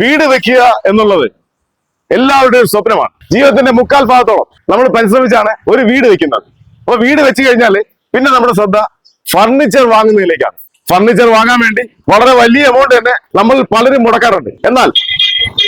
വീട് വെക്കുക എന്നുള്ളത് എല്ലാവരുടെയും സ്വപ്നമാണ്. ജീവിതത്തിന്റെ മുക്കാൽ ഭാഗത്തോളം നമ്മൾ പരിശ്രമിച്ചാണ് ഒരു വീട് വെക്കുന്നത്. അപ്പൊ വീട് വെച്ച് കഴിഞ്ഞാൽ പിന്നെ നമ്മുടെ ശ്രദ്ധ ഫർണിച്ചർ വാങ്ങുന്നതിലേക്കാണ്. ഫർണിച്ചർ വാങ്ങാൻ വേണ്ടി വളരെ വലിയ എമൗണ്ട് തന്നെ നമ്മൾ പലരും മുടക്കാറുണ്ട്. എന്നാൽ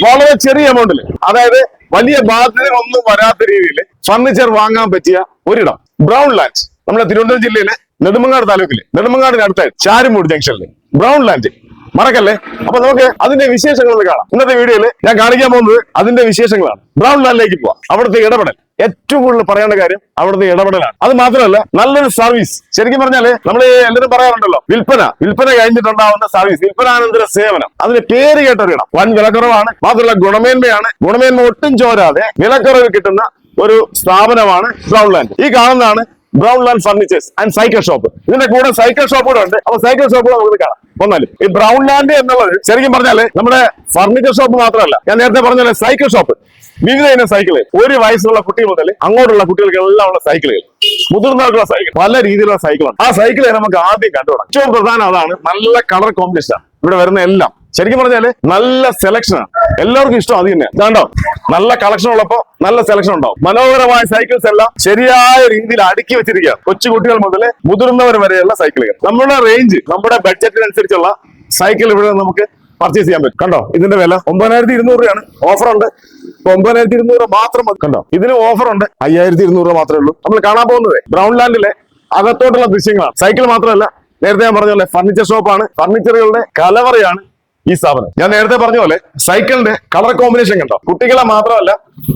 വളരെ ചെറിയ എമൗണ്ടിൽ അതായത് വലിയ ബാധ്യത ഒന്നും വരാത്ത രീതിയിൽ ഫർണിച്ചർ വാങ്ങാൻ പറ്റിയ ഒരിടം. ബ്രൗൺ ലാൻഡ് നമ്മുടെ തിരുവനന്തപുരം ജില്ലയിലെ നെടുമങ്ങാട് താലൂക്കിലെ നെടുമങ്ങാടിന് അടുത്ത ചാരുമൂട് ജംഗ്ഷനിൽ ബ്രൗൺ ലാൻഡ് മറക്കല്ലേ? അപ്പൊ നമുക്ക് അതിന്റെ വിശേഷങ്ങൾ ഒന്ന് കാണാം. ഇന്നത്തെ വീഡിയോയിൽ ഞാൻ കാണിക്കാൻ പോകുന്നത് അതിന്റെ വിശേഷങ്ങളാണ്. ബ്രൗൺ ലാൻഡിലേക്ക് പോവാം. അവിടുത്തെ ഇടപെടൽ. ഏറ്റവും കൂടുതൽ പറയേണ്ട കാര്യം അവിടുത്തെ ഇടപെടലാണ്. അത് മാത്രമല്ല നല്ലൊരു സർവീസ് ശരിക്കും പറഞ്ഞാൽ നമ്മൾ എല്ലാവരും പറയാറുണ്ടല്ലോ വിൽപ്പന. വിൽപ്പന കഴിഞ്ഞിട്ടുണ്ടാവുന്ന സർവീസ് വിൽപ്പനാനന്തര സേവനം. അതിന് പേര് കേട്ടറിയണം. വൻ വിലക്കുറവാണ്. മാത്രമല്ല ഗുണമേന്മയാണ്. ഗുണമേന്മ ഒട്ടും ചോരാതെ വിലക്കുറവ് കിട്ടുന്ന ഒരു സ്ഥാപനമാണ് ബ്രൗൺ ലാൻഡ്. ഈ കാണുന്നതാണ് Brown Land furnitures and cycle shop ഇതിന്റെ കൂടെ സൈക്കിൾ ഷോപ്പ് കൂടെ ഉണ്ട്. അപ്പൊ സൈക്കിൾ ഷോപ്പ് നമുക്ക് കാണാം. ഒന്നാലും ഈ ബ്രൗൺ ലാൻഡ് എന്നുള്ളത് ശരിക്കും പറഞ്ഞാൽ നമ്മുടെ ഫർണിച്ചർ ഷോപ്പ് മാത്രമല്ല. ഞാൻ നേരത്തെ പറഞ്ഞ സൈക്കിൾ ഷോപ്പ് വിവിധ ഇനം സൈക്കിൾ ഒരു വയസ്സുള്ള കുട്ടി മുതൽ അങ്ങോട്ടുള്ള കുട്ടികൾക്ക് എല്ലാം ഉള്ള സൈക്കിളുകൾ മുതിർന്നവർക്കുള്ള സൈക്കിൾ പല രീതിയിലുള്ള സൈക്കിളാണ് ആ സൈക്കിളെ നമുക്ക് ആദ്യം കണ്ടുപിടാം ഏറ്റവും പ്രധാനം അതാണ് നല്ല കളർ കോമ്പിനേഷൻ ഇവിടെ വരുന്ന എല്ലാം ശരിക്കും പറഞ്ഞാൽ നല്ല സെലക്ഷൻ ആണ്. എല്ലാവർക്കും ഇഷ്ടം അത് തന്നെ. ഇതാണ്ടോ? നല്ല കളക്ഷൻ ഉള്ളപ്പോ നല്ല സെലക്ഷൻ ഉണ്ടാവും. മനോഹരമായ സൈക്കിൾസ് എല്ലാം ശരിയായ രീതിയിൽ അടുക്കി വെച്ചിരിക്കുക കൊച്ചു കുട്ടികൾ മുതൽ മുതിർന്നവർ വരെയുള്ള സൈക്കിളുകൾ നമ്മുടെ റേഞ്ച് നമ്മുടെ ബഡ്ജറ്റിനനുസരിച്ചുള്ള സൈക്കിൾ ഇവിടെ നമുക്ക് പർച്ചേസ് ചെയ്യാൻ പറ്റും. കണ്ടോ? ഇതിന്റെ വില ഒമ്പതിനായിരത്തി ഇരുന്നൂറ് രൂപയാണ്. ഓഫർ ഉണ്ട്. ഒമ്പതിനായിരത്തി ഇരുന്നൂറ് മാത്രം മതി. കണ്ടോ? ഇതിന് ഓഫർ ഉണ്ട്. അയ്യായിരത്തി ഇരുന്നൂറ് രൂപ മാത്രമേ ഉള്ളൂ. നമ്മൾ കാണാൻ പോകുന്നത് ബ്രൗൺ ലാൻഡിലെ അകത്തോട്ടുള്ള ദൃശ്യങ്ങളാണ്. സൈക്കിൾ മാത്രമല്ല നേരത്തെ ഞാൻ പറഞ്ഞ പോലെ ഫർണിച്ചർ ഷോപ്പാണ് ഫർണിച്ചറുകളുടെ കലവറയാണ് ഈ സ്ഥാപനം. ഞാൻ നേരത്തെ പറഞ്ഞ പോലെ സൈക്കിളിന്റെ കളർ കോമ്പിനേഷൻ കണ്ടോ? കുട്ടികളെ മാത്രമല്ല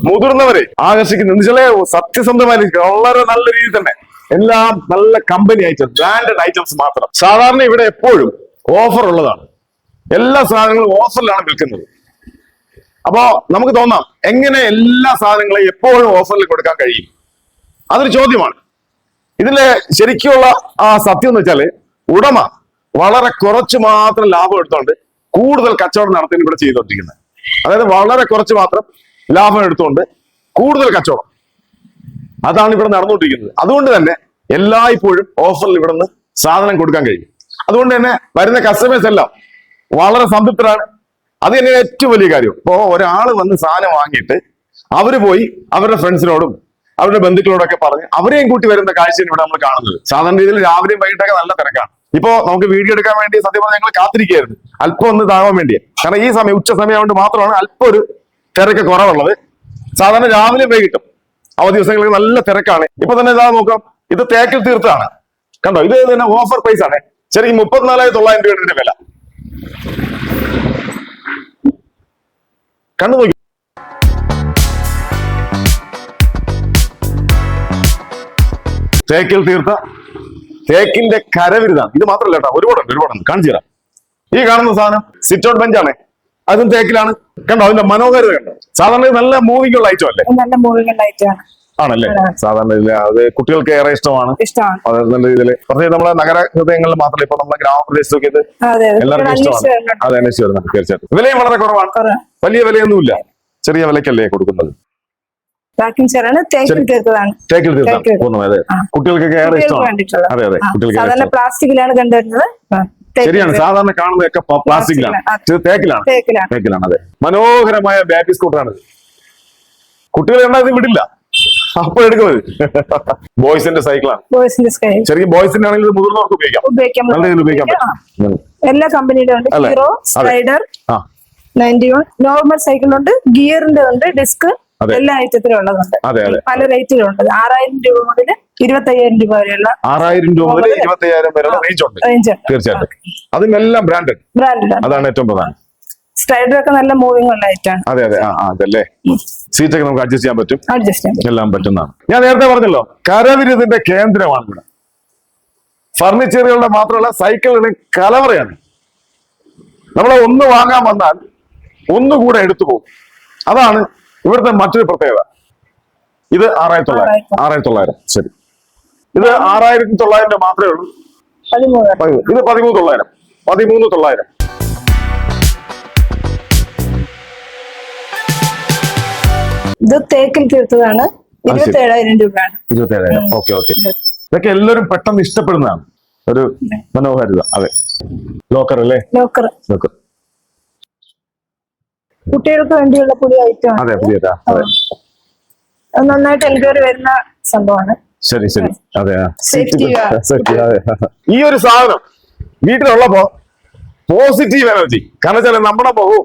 മുതിർന്നവരെ ആകർഷിക്കുന്ന ചില സത്യസന്ധമായ വളരെ നല്ല രീതിയിൽ തന്നെ എല്ലാം നല്ല കമ്പനി ഐറ്റംസ് ബ്രാൻഡഡ് ഐറ്റംസ് മാത്രം. സാധാരണ ഇവിടെ എപ്പോഴും ഓഫർ ഉള്ളതാണ്. എല്ലാ സാധനങ്ങളും ഓഫറിലാണ് വിൽക്കുന്നത്. അപ്പോ നമുക്ക് തോന്നാം എങ്ങനെ എല്ലാ സാധനങ്ങളെയും എപ്പോഴും ഓഫറിൽ കൊടുക്കാൻ കഴിയും? അതൊരു ചോദ്യമാണ്. ഇതിലെ ശരിക്കുള്ള ആ സത്യം എന്ന് വെച്ചാൽ ഉടമ വളരെ കുറച്ച് മാത്രം ലാഭം എടുത്തോണ്ട് കൂടുതൽ കച്ചവടം നടത്തുന്ന ഇവിടെ ചെയ്തുകൊണ്ടിരിക്കുന്നത്. അതായത് വളരെ കുറച്ച് മാത്രം ലാഭം എടുത്തുകൊണ്ട് കൂടുതൽ കച്ചവടം അതാണ് ഇവിടെ നടന്നുകൊണ്ടിരിക്കുന്നത്. അതുകൊണ്ട് തന്നെ എല്ലായ്പ്പോഴും ഓഫറിൽ ഇവിടെ നിന്ന് സാധനം കൊടുക്കാൻ കഴിയും. അതുകൊണ്ട് തന്നെ വരുന്ന കസ്റ്റമേഴ്സ് എല്ലാം വളരെ സംതൃപ്തരാണ്. അത് തന്നെ ഏറ്റവും വലിയ കാര്യം. ഇപ്പോ ഒരാൾ വന്ന് സാധനം വാങ്ങിയിട്ട് അവർ പോയി അവരുടെ ഫ്രണ്ട്സിനോടും അവരുടെ ബന്ധുക്കളോടൊക്കെ പറഞ്ഞ് അവരെയും കൂട്ടി വരുന്ന കാഴ്ചയാണ് ഇവിടെ നമ്മൾ കാണുന്നത്. സാധാരണ രീതിയിൽ രാവിലെയും വൈകിട്ടൊക്കെ നല്ല തിരക്കാണ്. ഇപ്പോ നമുക്ക് വീഡിയോ എടുക്കാൻ വേണ്ടി സത്യം പറഞ്ഞാൽ ഞങ്ങൾ കാത്തിരിക്കുകയായിരുന്നു. അല്പം ഒന്ന് താവാൻ വേണ്ടി. കാരണം ഈ സമയം ഉച്ച സമയം കൊണ്ട് മാത്രമാണ് അല്പം ഒരു തിരക്ക് കുറവുള്ളത്. സാധാരണ രാവിലെ വൈകിട്ടും. അവധി ദിവസങ്ങളിൽ നല്ല തിരക്കാണ്. ഇപ്പൊ തന്നെ ഇതാ നോക്കാം. ഇത് തേക്കിൽ തീർത്താണ്. കണ്ടോ? ഇത് തന്നെ ഓഫർ പ്രൈസ് ആണ്. ശരി മുപ്പത്തിനാലായിരത്തി തൊള്ളായിരം രൂപയുടെ വില. കണ്ടു നോക്കി. തേക്കിൽ തീർത്ത തേക്കിന്റെ കരവിരുതാണ്. ഇത് മാത്രമല്ല കേട്ടോ ഒരുപാടുണ്ട് ഒരുപാടുണ്ട്. കാണിച്ചു തരാം. ഈ കാണുന്ന സാധനം സിറ്റ് ഔട്ട് ബെഞ്ചാണ് അതും തേക്കിലാണ്. കണ്ടോ അതിന്റെ മനോഹാരിത കണ്ടോ? സാധാരണ നല്ല മൂവിംഗ് ഉള്ള ഐറ്റം അല്ലേ നല്ല മൂവിംഗ് ആണല്ലേ? സാധാരണ അത് കുട്ടികൾക്ക് ഏറെ ഇഷ്ടമാണ്. നല്ല രീതിയിൽ പ്രത്യേകിച്ച് നമ്മുടെ നഗര ഹൃദയങ്ങളിൽ മാത്രമല്ല ഇപ്പൊ നമ്മുടെ ഗ്രാമപ്രദേശത്തൊക്കെ ഇത് എല്ലാവർക്കും ഇഷ്ടമാണ്. അതെ അന്വേഷിച്ച് വരുന്നുണ്ട് തീർച്ചയായിട്ടും. വിലയും വളരെ കുറവാണ്. കുറവാ. വലിയ വിലയൊന്നുമില്ല. ചെറിയ വിലക്കല്ലേ കൊടുക്കുന്നത്? പാക്കിംഗ് ചെയറാണ് തേക്കിൽ. തീർത്തതാണ്. തേക്കിൽ തീർത്താണ് പൂർണമായി. കുട്ടികൾക്കൊക്കെ ഏറെ ഇഷ്ടമാണ്. അതെ അതെ. കുട്ടികൾക്ക് സാധാരണ പ്ലാസ്റ്റിക്കിലാണ് കണ്ടുവരുന്നത്. ശരിയാണ്. സാധാരണ കാണുന്നതൊക്കെ പ്ലാസ്റ്റിക്കിലാണ്. തേക്കിലാണ്. തേക്കിലാണ്. അതെ. മനോഹരമായ ബാറ്റി സ്കൂട്ടറാണ് കുട്ടികൾ കണ്ടാൽ വിടില്ല. അപ്പൊ എടുക്കുന്നത് ബോയ്സിന്റെ സൈക്കിളാണ്. ബോയ്സിന്റെ സൈക്കിൾ ശരിക്കും ബോയ്സിന്റെ ആണെങ്കിൽ മുതിർന്നവർക്ക് ഉപയോഗിക്കാം. നല്ല രീതിയിൽ ഉപയോഗിക്കാൻ പറ്റും. എല്ലാ കമ്പനിയുടെ ഉണ്ട്? ഹീറോ വൺ നോർമൽ സൈക്കിളുണ്ട് ഗിയറിന്റെ ഉണ്ട്. ഡിസ്ക്. എല്ലാ ഐറ്റത്തിലും ഉള്ളതുണ്ട്. പല റേറ്റിലുണ്ട് ആറായിരം രൂപ മുതൽ ഇരുപത്തയ്യായിരം രൂപ വരെയുള്ള ആറായിരം രൂപ മുതൽ ഇരുപത്തയ്യായിരം ഇരുപത്തി വരെയുള്ള റേഞ്ച് ഉണ്ട്. റേഞ്ച് തീർച്ചയായിട്ടും. അതിനെല്ലാം ബ്രാൻഡഡ് ബ്രാൻഡഡ് അതാണ് ഏറ്റവും പ്രധാനം. സ്ട്രൈഡർ ഒക്കെ നല്ല മൂവിംഗ് ഉള്ള ഐറ്റാണ് അതെ അതെ. ആ അതല്ലേ? സീറ്റൊക്കെ നമുക്ക് അഡ്ജസ്റ്റ് ചെയ്യാൻ പറ്റും. അഡ്ജസ്റ്റ് എല്ലാം പറ്റുന്നതാണ്. ഞാൻ നേരത്തെ പറഞ്ഞല്ലോ കരവിരുതിന്റെ കേന്ദ്രമാണ് ഇവിടെ. ഫർണിച്ചറുകളുടെ മാത്രമല്ല സൈക്കിളുകളുടെ കലവറയാണ്. നമ്മൾ ഒന്ന് വാങ്ങാൻ വന്നാൽ ഒന്നുകൂടെ എടുത്തു പോകും. അതാണ് ഇവിടുത്തെ മറ്റൊരു പ്രത്യേകത. ഇത് ആറായിരത്തി തൊള്ളായിരം. ആറായിരത്തി. തൊള്ളായിരം ശരി. ഇത് ആറായിരത്തി തൊള്ളായിരം രൂപ മാത്രമേ ഉള്ളൂ. ഇത് പതിമൂന്ന് തൊള്ളായിരം. പതിമൂന്ന് തൊള്ളായിരം. ഇത് തേക്കിൽ തീർത്തതാണ്. ശരി. ഇരുപത്തി രൂപയാണ്. ഇരുപത്തി ഏഴായിരം ഓക്കെ ഓക്കെ. ഇതൊക്കെ എല്ലാവരും പെട്ടെന്ന് ഇഷ്ടപ്പെടുന്നതാണ്. ഒരു മനോഹാരിത. അതെ. ലോക്കർ അല്ലേ ലോക്കർ ലോക്കർ കുട്ടികൾക്ക് വേണ്ടിയുള്ള പുതിയ ഐറ്റം അതെ പുതിയതാ. അതെ. നന്നായിട്ട് എൻക്വയറി വരുന്ന സംഭവമാണ്. ശരി ശരി. അതെ. ഈ ഒരു സാധനം വീട്ടിലുള്ളപ്പോ പോസിറ്റീവ് എനർജി കാരണം വെച്ചാൽ നമ്മുടെ ബഹു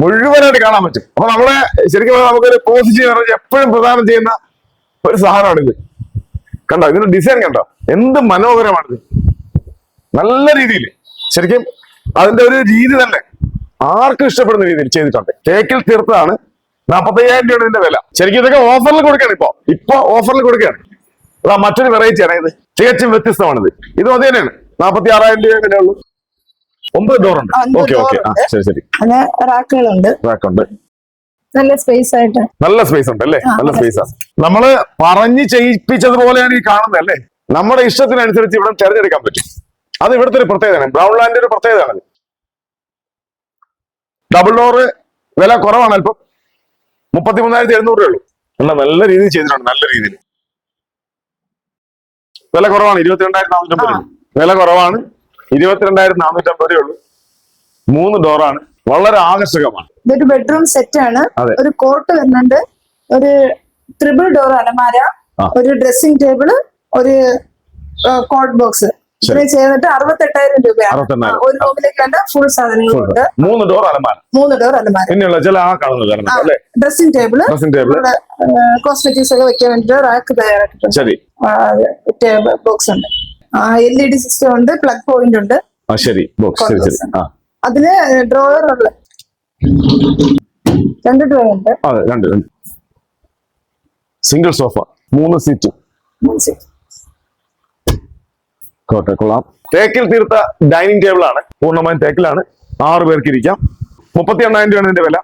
മുഴുവനായിട്ട് കാണാൻ പറ്റും. അപ്പൊ നമ്മളെ ശരിക്കും പറഞ്ഞാൽ നമുക്കൊരു പോസിറ്റീവ് എനർജി എപ്പോഴും പ്രദാനം ചെയ്യുന്ന ഒരു സാധനമാണ് ഇത്. കണ്ടോ? ഇതിന്റെ ഡിസൈൻ കണ്ടോ? എന്ത് മനോഹരമാണിത് നല്ല രീതിയിൽ ശരിക്കും അതിന്റെ ഒരു രീതി തന്നെ. ആർക്കും ഇഷ്ടപ്പെടുന്ന രീതിയിൽ ചെയ്തിട്ടുണ്ട്. കേക്കിൽ തീർത്തതാണ് നാപ്പത്തയ്യായിരം രൂപയാണ് ഇതിന്റെ വില. ശരിക്കും ഇതൊക്കെ ഓഫറിൽ കൊടുക്കുകയാണ് ഇപ്പൊ. ഇപ്പൊ ഓഫറിൽ കൊടുക്കുകയാണ്. അതാ മറ്റൊരു വെറൈറ്റി ആണ് ഇത്. തികച്ചും വ്യത്യസ്തമാണിത്. ഇത് അത് തന്നെയാണ്. നാപ്പത്തി ആറായിരം രൂപ വിലയുള്ളൂ. ഒമ്പത് ഡോർ ഉണ്ട്. Okay okay. ശരി ശരി. റാക്കുകളുണ്ട്. റാക്കുണ്ട് നല്ല സ്പേസ് ആയിട്ട്. നല്ല സ്പേസ് ഉണ്ട് അല്ലേ? നല്ല സ്പേസ് ആണ് നമ്മൾ പറഞ്ഞ് ചെയ്യിപ്പിച്ചതുപോലെയാണ് ഈ കാണുന്നത് അല്ലേ? നമ്മുടെ ഇഷ്ടത്തിനനുസരിച്ച് ഇവിടെ തിരഞ്ഞെടുക്കാൻ പറ്റും. അത് ഇവിടുത്തെ ഒരു പ്രത്യേകതയാണ്. ബ്രൗൺ ലാൻഡിന്റെ ഒരു പ്രത്യേകതയാണ് ഡബിൾ ഡോറ് വില കുറവാണ് അല്പം. മുപ്പത്തി മൂന്നായിരത്തി എഴുന്നൂറ് രൂപ ഉള്ളൂ. നല്ല രീതിയിൽ ചെയ്തിട്ടുണ്ട് നല്ല രീതിയിൽ. വില കുറവാണ് ഇരുപത്തിരണ്ടായിരത്തി നാനൂറ്റമ്പത് രൂപ വില കുറവാണ് ഇരുപത്തിരണ്ടായിരത്തി നാനൂറ്റമ്പത് രൂപ ഉള്ളൂ. മൂന്ന് ഡോറാണ് വളരെ ആകർഷകമാണ്. ഇതൊരു ബെഡ്റൂം സെറ്റ് ആണ്. ഒരു കോട്ട് വരുന്നുണ്ട്. ഒരു ട്രിപ്പിൾ ഡോർ അലമാര ഒരു ഡ്രസ്സിംഗ് ടേബിൾ ഒരു കോട്ട് ബോക്സ് ഇത്രയും ചെയ്തിട്ട് അറുപത്തെട്ടായിരം രൂപയാണ്. ഒരു റൂമിലേക്ക് വേണ്ട ഫുൾ. സാധനങ്ങളുണ്ട് മൂന്ന് ഡോർ അലമാര. മൂന്ന് ഡോർ അലമാര. പിന്നെയുള്ള ചില ആ കാണുന്നത് dressing table dressing table cosmetics ഒക്കെ വെക്കാൻ വേണ്ടിട്ട് റാക്ക് തയ്യാറാക്കിട്ടുണ്ട് ശരി. ബോക്സ് ഉണ്ട്. എൽ ഇ ഡി സിസ്റ്റം ഉണ്ട് പ്ലഗ് പോയിന്റ് ഉണ്ട്. ശരി. ബോക്സ് ശരി ശരി. അതിന് ഡ്രോയർ ഉള്ള രണ്ട് ഡ്രോയർ ഉണ്ട്. അതെ രണ്ട് സിംഗിൾ സോഫ മൂന്ന് സീറ്റ് കോട്ടെ കൊള്ളാം. തേക്കിൽ തീർത്ത ഡൈനിങ് ടേബിൾ ആണ്. പൂർണമായും തേക്കിലാണ്. ആറ് പേർക്ക് ഇരിക്കാം. മുപ്പത്തി എണ്ണായിരം രൂപയാണ് ഇതിന്റെ വില.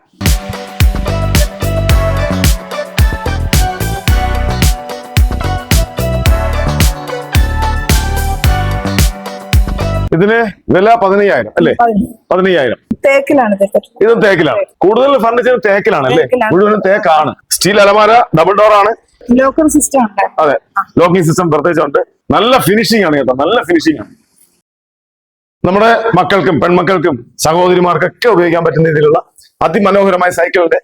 ഇതിന് വില പതിനയ്യായിരം അല്ലേ? പതിനയ്യായിരം. തേക്കിലാണ് ഇത്. തേക്കിലാണ്. കൂടുതൽ ഫർണിച്ചർ തേക്കിലാണ് അല്ലേ. മുഴുവനും തേക്കാണ്. സ്റ്റീൽ അലമാര ഡബിൾ ഡോർ ആണ്. ലോക്കിംഗ് സിസ്റ്റം ഉണ്ട്. അതെ. ലോക്കിംഗ് സിസ്റ്റം പ്രത്യേകിച്ചുണ്ട്. നല്ല ഫിനിഷിംഗ് ആണ് കേട്ടോ നല്ല ഫിനിഷിംഗ് ആണ്. നമ്മുടെ മക്കൾക്കും പെൺമക്കൾക്കും സഹോദരിമാർക്കൊക്കെ ഉപയോഗിക്കാൻ പറ്റുന്ന രീതിയിലുള്ള അതിമനോഹരമായ സൈക്കിളിന്റെ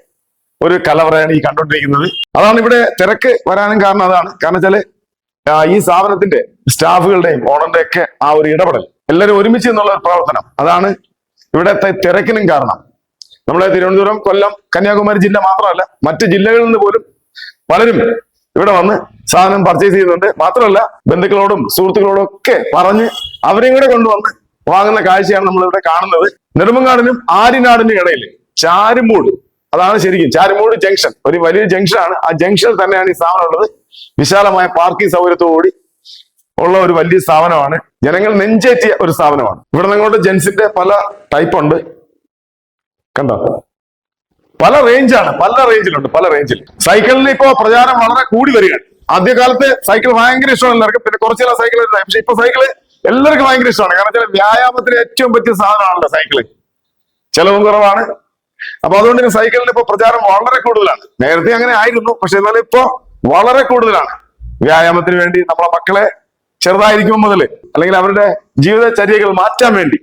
ഒരു കലവറയാണ് ഈ കണ്ടുകൊണ്ടിരിക്കുന്നത്. അതാണ് ഇവിടെ തിരക്ക് വരാനും കാരണം അതാണ്. കാരണം വെച്ചാൽ ഈ സ്ഥാപനത്തിന്റെ സ്റ്റാഫുകളുടെയും ഓണറിന്റെ ഒക്കെ ആ ഒരു ഇടപെടൽ എല്ലാവരും ഒരുമിച്ച് എന്നുള്ള ഒരു പ്രവർത്തനം അതാണ് ഇവിടത്തെ തിരക്കിനും കാരണം. നമ്മുടെ തിരുവനന്തപുരം കൊല്ലം കന്യാകുമാരി ജില്ല മാത്രമല്ല മറ്റ് ജില്ലകളിൽ നിന്ന് പോലും പലരും ഇവിടെ വന്ന് സാധനം പർച്ചേസ് ചെയ്യുന്നുണ്ട് മാത്രമല്ല ബന്ധുക്കളോടും സുഹൃത്തുക്കളോടും ഒക്കെ പറഞ്ഞ് അവരെയും കൂടെ കൊണ്ടുവന്ന് വാങ്ങുന്ന കാഴ്ചയാണ് നമ്മൾ ഇവിടെ കാണുന്നത്. നെടുമങ്ങാടിനും ആര്യനാടിനും ഇടയിൽ ചാരുമൂട്. അതാണ് ശരിക്കും ചാരുമൂട് ജംഗ്ഷൻ ഒരു വലിയ ജംഗ്ഷനാണ് ആ ജംഗ്ഷനിൽ തന്നെയാണ് ഈ സ്ഥാപനം ഉള്ളത്. വിശാലമായ പാർക്കിംഗ് സൗകര്യത്തോടുകൂടി ഉള്ള ഒരു വലിയ സ്ഥാപനമാണ്. ജനങ്ങൾ നെഞ്ചേറ്റിയ ഒരു സ്ഥാപനമാണ്. ഇവിടെ നിങ്ങളുടെ ജെൻസിന്റെ പല ടൈപ്പ് ഉണ്ട്. കണ്ടോ? പല റേഞ്ചാണ് പല റേഞ്ചിലുണ്ട് പല റേഞ്ചിൽ സൈക്കിളിന് ഇപ്പോ പ്രചാരം വളരെ കൂടി വരികയാണ്. ആദ്യകാലത്ത് സൈക്കിൾ ഭയങ്കര ഇഷ്ടമാണ് എല്ലാവർക്കും പിന്നെ കുറച്ച് സൈക്കിൾ പക്ഷെ ഇപ്പൊ സൈക്കിൾ എല്ലാവർക്കും ഭയങ്കര ഇഷ്ടമാണ്. കാരണം വെച്ചാൽ വ്യായാമത്തിന് ഏറ്റവും പറ്റിയ സാധനമാണല്ലോ സൈക്കിൾ ചെലവും കുറവാണ്. അപ്പൊ അതുകൊണ്ട് തന്നെ സൈക്കിളിന് ഇപ്പൊ പ്രചാരം വളരെ കൂടുതലാണ്. നേരത്തെ അങ്ങനെ ആയിരുന്നു പക്ഷെ എന്നാലും ഇപ്പോ വളരെ കൂടുതലാണ്. വ്യായാമത്തിന് വേണ്ടി നമ്മളെ മക്കളെ ചെറുതായിരിക്കും മുതൽ അല്ലെങ്കിൽ അവരുടെ ജീവിതചര്യകൾ മാറ്റാൻ വേണ്ടി.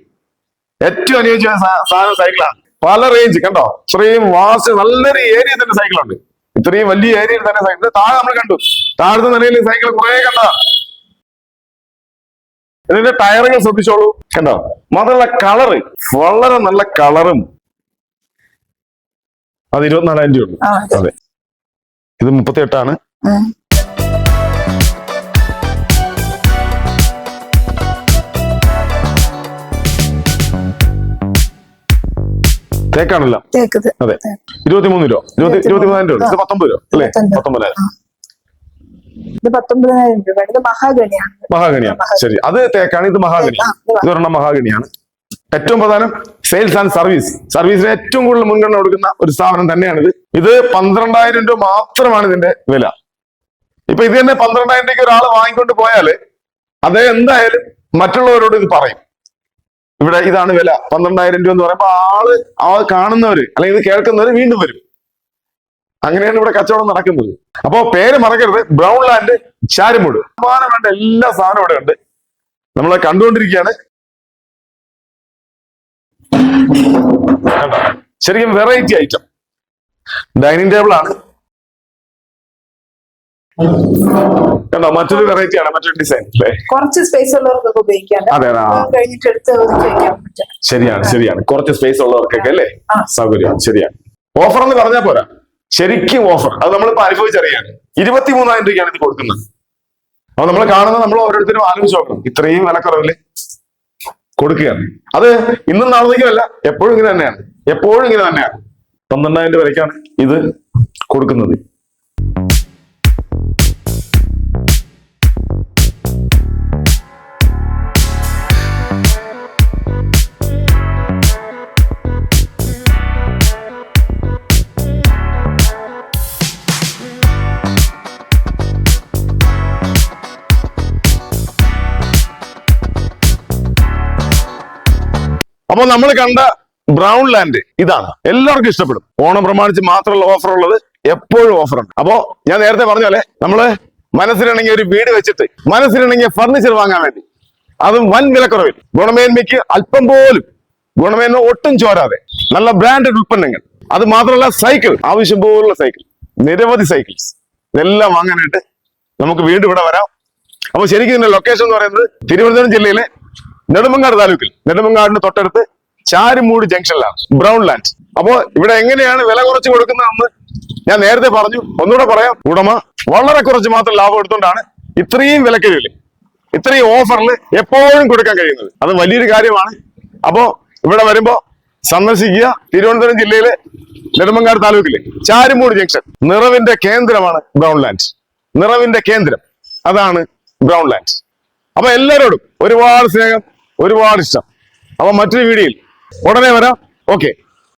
ഏറ്റവും അനുയോജ്യമായ സാധനം സൈക്കിളാണ് പല റേഞ്ച് കണ്ടോ? ഇത്രയും വാസ് നല്ലൊരു ഏരിയ തന്നെ സൈക്കിളുണ്ട് ഇത്രയും വലിയ ഏരിയയിൽ തന്നെ സൈക്കിൾ താഴെ നമ്മൾ കണ്ടു. താഴത്തെ നിലയിൽ സൈക്കിൾ കുറെ കണ്ടോ? ഇതിന്റെ ടയറുകൾ ശ്രദ്ധിച്ചോളൂ. കണ്ടോ? മാത്രമല്ല കളറ് വളരെ നല്ല കളറും അത് ഇരുപത്തിനാലായിരം രൂപ. അതെ. ഇത് മുപ്പത്തി എട്ടാണ് തേക്കാണല്ലോ? അതെ. ഇരുപത്തിമൂന്ന് രൂപ. ഇരുപത്തി ഇരുപത്തിമൂന്നായിരം രൂപ. ഇത് പത്തൊമ്പത് രൂപ അല്ലേ. പത്തൊമ്പതിനായിരം ഇത് പത്തൊമ്പതിനായിരം രൂപ. ഇത് മഹാഗണിയാണ്. മഹാഗണിയാണ്. ശരി. അത് തേക്കാണ് ഇത് മഹാഗണിയാണ് ഇതൊരെണ്ണം മഹാഗണിയാണ്. ഏറ്റവും പ്രധാനം സെയിൽസ് ആൻഡ് സർവീസ്. സർവീസിന് ഏറ്റവും കൂടുതൽ മുൻഗണന കൊടുക്കുന്ന ഒരു സ്ഥാപനം തന്നെയാണ് ഇത് ഇത് പന്ത്രണ്ടായിരം രൂപ മാത്രമാണ് ഇതിന്റെ വില. ഇപ്പൊ ഇത് തന്നെ പന്ത്രണ്ടായിരം രൂപയ്ക്ക് ഒരാൾ വാങ്ങിക്കൊണ്ട് പോയാൽ അതേ എന്തായാലും മറ്റുള്ളവരോട് ഇത് പറയും. ഇവിടെ ഇതാണ് വില. പന്ത്രണ്ടായിരം രൂപ എന്ന് പറയുമ്പോൾ ആൾ ആ കാണുന്നവര് അല്ലെങ്കിൽ ഇത് കേൾക്കുന്നവര് വീണ്ടും വരും. അങ്ങനെയാണ് ഇവിടെ കച്ചവടം നടക്കുന്നത്. അപ്പോ പേര് മറക്കരുത്. Brown Land Charummood. സമാനം വേണ്ട എല്ലാ സാധനവും ഇവിടെ ഉണ്ട്. നമ്മൾ കണ്ടുകൊണ്ടിരിക്കുകയാണ്. ശരിക്കും വെറൈറ്റി ഐറ്റം ഡൈനിങ് ടേബിൾ ആണ്. കണ്ടോ? മറ്റൊരു വെറൈറ്റി ആണ് മറ്റൊരു ഡിസൈൻ അല്ലേ? കുറച്ച് സ്പേസ് ഉള്ളവർക്ക് ഉപയോഗിക്കാം. അതെ, കഴിഞ്ഞിട്ട് എടുത്ത് ശരിയാണ് ശരിയാണ്. കുറച്ച് സ്പേസ് ഉള്ളവർക്കൊക്കെ അല്ലേ. സൗകര്യം ശരിയാണ്. ഓഫർ എന്ന് പറഞ്ഞാൽ പോരാ. ശരിക്കും ഓഫർ അത് നമ്മളിപ്പോ അനുഭവിച്ചറിയാണ് ഇരുപത്തി മൂന്നായിരം രൂപയാണ് ഇത് കൊടുക്കുന്നത്. അപ്പൊ നമ്മൾ കാണുന്നത് നമ്മൾ ഓരോരുത്തരും ആലോചിച്ച് നോക്കണം. ഇത്രയും വിലക്കുറവിൽ കൊടുക്കുകയാണ്. അത് ഇന്നും നാളത്തേക്കുമല്ല എപ്പോഴും ഇങ്ങനെ തന്നെയാണ്. എപ്പോഴും ഇങ്ങനെ തന്നെയാണ്. പന്ത്രണ്ടായിരം രൂപ വരയ്ക്കാണ് ഇത് കൊടുക്കുന്നത്. അപ്പൊ നമ്മൾ കണ്ട ബ്രൗൺ ലാൻഡ് ഇതാണ്. എല്ലാവർക്കും ഇഷ്ടപ്പെടും. ഓണം പ്രമാണിച്ച് മാത്രമുള്ള ഓഫർ ഉള്ളത് എപ്പോഴും ഓഫർ ഉണ്ട്. അപ്പോ ഞാൻ നേരത്തെ പറഞ്ഞ പോലെ നമ്മൾ മനസ്സിലിണങ്ങിയ ഒരു വീട് വെച്ചിട്ട് മനസ്സിലിണങ്ങിയ ഫർണിച്ചർ വാങ്ങാൻ വേണ്ടി. അതും വൻ വിലക്കുറവിൽ. ഗുണമേന്മയ്ക്ക് അല്പം പോലും ഗുണമേന്മ ഒട്ടും ചോരാതെ. നല്ല ബ്രാൻഡഡ് ഉൽപ്പന്നങ്ങൾ. അത് മാത്രമല്ല സൈക്കിൾ ആവശ്യം പോലുള്ള സൈക്കിൾ നിരവധി സൈക്കിൾസ് ഇതെല്ലാം വാങ്ങാനായിട്ട് നമുക്ക് വീണ്ടും ഇവിടെ വരാം. അപ്പൊ ശരിക്കും ഇതിന്റെ ലൊക്കേഷൻ എന്ന് പറയുന്നത് തിരുവനന്തപുരം ജില്ലയിലെ നെടുമങ്ങാട് താലൂക്കിൽ. നെടുമങ്ങാടിന് തൊട്ടടുത്ത് ചാരുമൂട് ജംഗ്ഷനിലാണ്. Brown Land. അപ്പോ ഇവിടെ എങ്ങനെയാണ് വില കുറച്ച് കൊടുക്കുന്നതെന്ന് ഞാൻ നേരത്തെ പറഞ്ഞു. ഒന്നുകൂടെ പറയാം. ഉടമ വളരെ കുറച്ച് മാത്രം ലാഭം എടുത്തുകൊണ്ടാണ് ഇത്രയും വിലക്കിഴിവിൽ ഇത്രയും ഓഫറിൽ എപ്പോഴും കൊടുക്കാൻ കഴിയുന്നത്. അത് വലിയൊരു കാര്യമാണ്. അപ്പോ ഇവിടെ വരുമ്പോ സന്ദർശിക്കുക. തിരുവനന്തപുരം ജില്ലയിലെ നെടുമങ്ങാട് താലൂക്കിലെ ചാരുമൂട് ജംഗ്ഷൻ. നിറവിന്റെ കേന്ദ്രമാണ് ബ്രൗൺ ലാൻഡ്. നിറവിന്റെ കേന്ദ്രം അതാണ് ബ്രൗൺ ലാൻഡ്. അപ്പൊ എല്ലാവരോടും ഒരുപാട് സ്നേഹം. ഒരുപാട് ഇഷ്ടം. അപ്പൊ മറ്റൊരു വീഡിയോയിൽ ഉടനെ വരാം. ഓക്കെ